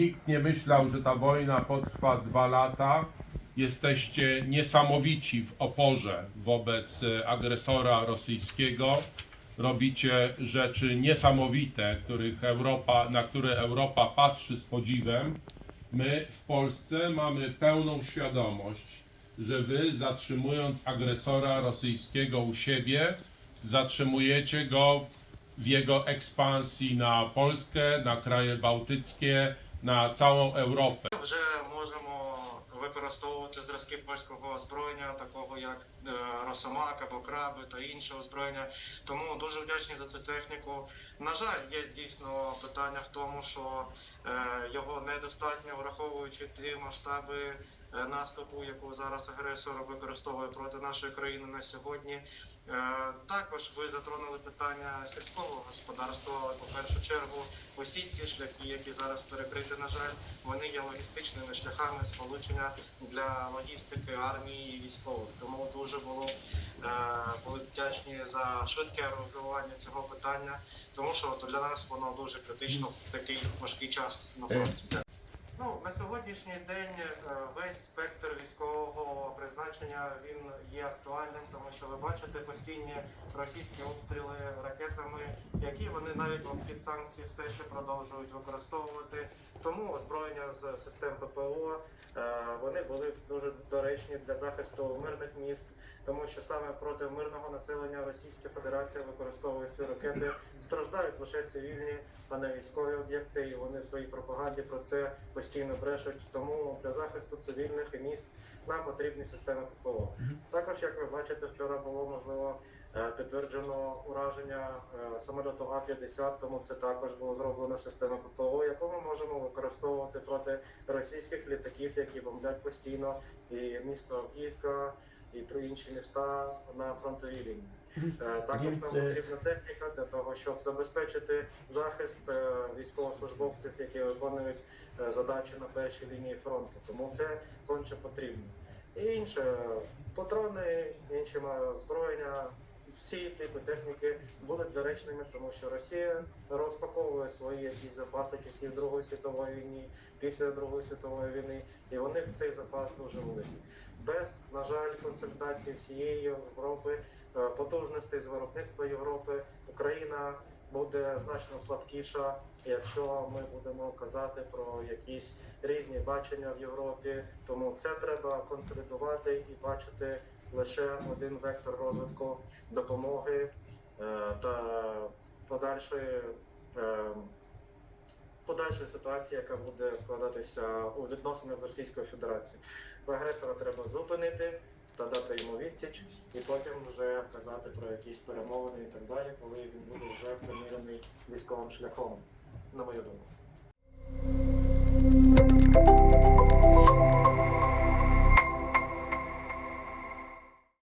nikt nie myślał, że ta wojna potrwa dwa lata. Jesteście niesamowici w oporze wobec e, agresora rosyjskiego. Robicie rzeczy niesamowite, których Europa, na które Europa patrzy z podziwem. My w Polsce mamy pełną świadomość, że wy zatrzymując agresora rosyjskiego u siebie, zatrzymujecie go w jego ekspansji na Polskę, na kraje bałtyckie, na цілу Європу. Вже можемо використовувати зразки польського озброєння, такого як е, Росомак або краби та інше озброєння. Тому дуже вдячні за цю техніку. На жаль, є дійсно питання в тому, що е, його недостатньо, враховуючи ті масштаби наступу, яку зараз агресор використовує проти нашої країни на сьогодні. Е, Також ви затронули питання сільського господарства, але по першу чергу усі ці шляхи, які зараз перекриті, на жаль, вони є логістичними шляхами сполучення для логістики армії і військових. Тому дуже було е, були вдячні за швидке реагування цього питання, тому що для нас воно дуже критично в такий важкий час на фронті. Ну, на сьогоднішній день е, весь спектр військового призначення він є актуальним, тому що ви бачите постійні російські обстріли ракетами, які вони навіть в обхід санкцій все ще продовжують використовувати. Тому озброєння з систем ППО е, вони були дуже доречні для захисту мирних міст, тому що саме проти мирного населення Російська Федерація використовує ці ракети. Страждають лише цивільні, а не військові об'єкти, і вони в своїй пропаганді про це постійно брешуть. Тому для захисту цивільних і міст нам потрібні системи ППО. Також, як ви бачите, вчора було можливо е, підтверджено ураження е, самольоту А-50, тому це також було зроблено система ППО, яку ми можемо використовувати проти російських літаків, які бомблять постійно і місто Авдіївка, і три інші міста на фронтовій лінії. Е, Також нам потрібна техніка для того, щоб забезпечити захист е, військовослужбовців, які виконують е, задачі на першій лінії фронту. Тому це конче потрібно. І інше патрони, інші ма- озброєння, всі типи техніки будуть доречними, тому що Росія розпаковує свої якісь запаси часів Другої світової війни, після Другої світової війни, і вони цей запас дуже великий. Без, на жаль, консультації всієї Європи, потужностей з виробництва Європи, Україна буде значно слабкіша, якщо ми будемо казати про якісь різні бачення в Європі. Тому це треба консолідувати і бачити лише один вектор розвитку допомоги е, та подальшої. е, Подальшої ситуації, яка буде складатися у відносинах з Російською Федерацією. Агресора треба зупинити та дати йому відсіч, і потім вже казати про якісь перемовини і так далі, коли він буде вже примірений військовим шляхом, на мою думку.